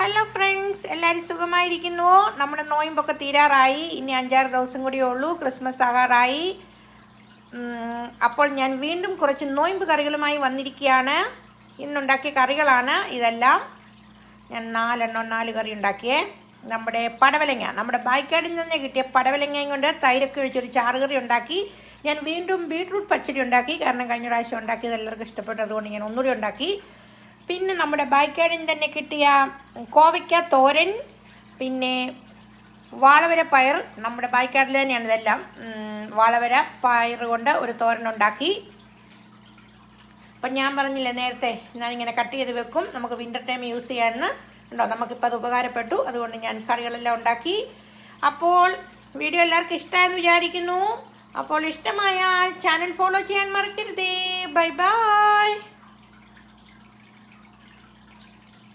Hello friends എല്ലാവരും സുഖമായിരിക്കുന്നു? നമ്മുടെ നോയമ്പൊക്കെ തീരാറായി. ഇനി അഞ്ചാറ് ദിവസം കൂടിയേ ഉള്ളൂ. ക്രിസ്മസ് ആകാറായി അപ്പോൾ ഞാൻ വീണ്ടും കുറച്ച് നോയമ്പ് കറികളുമായി വന്നിരിക്കുകയാണ്. ഇന്നുണ്ടാക്കിയ കറികളാണ് ഇതെല്ലാം. ഞാൻ നാലെണ്ണം നാല് കറി ഉണ്ടാക്കിയേ. നമ്മുടെ പടവലങ്ങ. നമ്മുടെ ബായ്ക്കാടിൽ നിന്ന് കിട്ടിയ പടവലങ്ങയും കൊണ്ട് തൈരൊക്കെ ഒഴിച്ചൊരു ചാറുകറി ഉണ്ടാക്കി. ഞാൻ വീണ്ടും ബീട്രൂട്ട് പച്ചടി ഉണ്ടാക്കി. കാരണം കഴിഞ്ഞ പ്രാവശ്യം ഉണ്ടാക്കിയത് എല്ലാവർക്കും ഇഷ്ടപ്പെട്ടതുകൊണ്ട് ഞാൻ ഒന്നുകൂടി ഉണ്ടാക്കി. പിന്നെ നമ്മുടെ ബായ്ക്കാടിൽ തന്നെ കിട്ടിയ കോവയ്ക്ക തോരൻ പിന്നെ വാളവര പയർ. നമ്മുടെ ബായ്ക്കാടിൽ തന്നെയാണ് ഇതെല്ലാം. വാളവര പയർ കൊണ്ട് ഒരു തോരൻ ഉണ്ടാക്കി. അപ്പം ഞാൻ പറഞ്ഞില്ലേ നേരത്തെ ഞാനിങ്ങനെ കട്ട് ചെയ്ത് വെക്കും. നമുക്ക് വിന്റർ ടൈം യൂസ് ചെയ്യാമെന്ന്. ഉണ്ടോ നമുക്കിപ്പോൾ അത് ഉപകാരപ്പെട്ടു. അതുകൊണ്ട് ഞാൻ കറികളെല്ലാം ഉണ്ടാക്കി. അപ്പോൾ വീഡിയോ എല്ലാവർക്കും ഇഷ്ടമായെന്ന് വിചാരിക്കുന്നു. അപ്പോൾ ഇഷ്ടമായാൽ ചാനൽ ഫോളോ ചെയ്യാൻ മറക്കരുതേ. Bye bye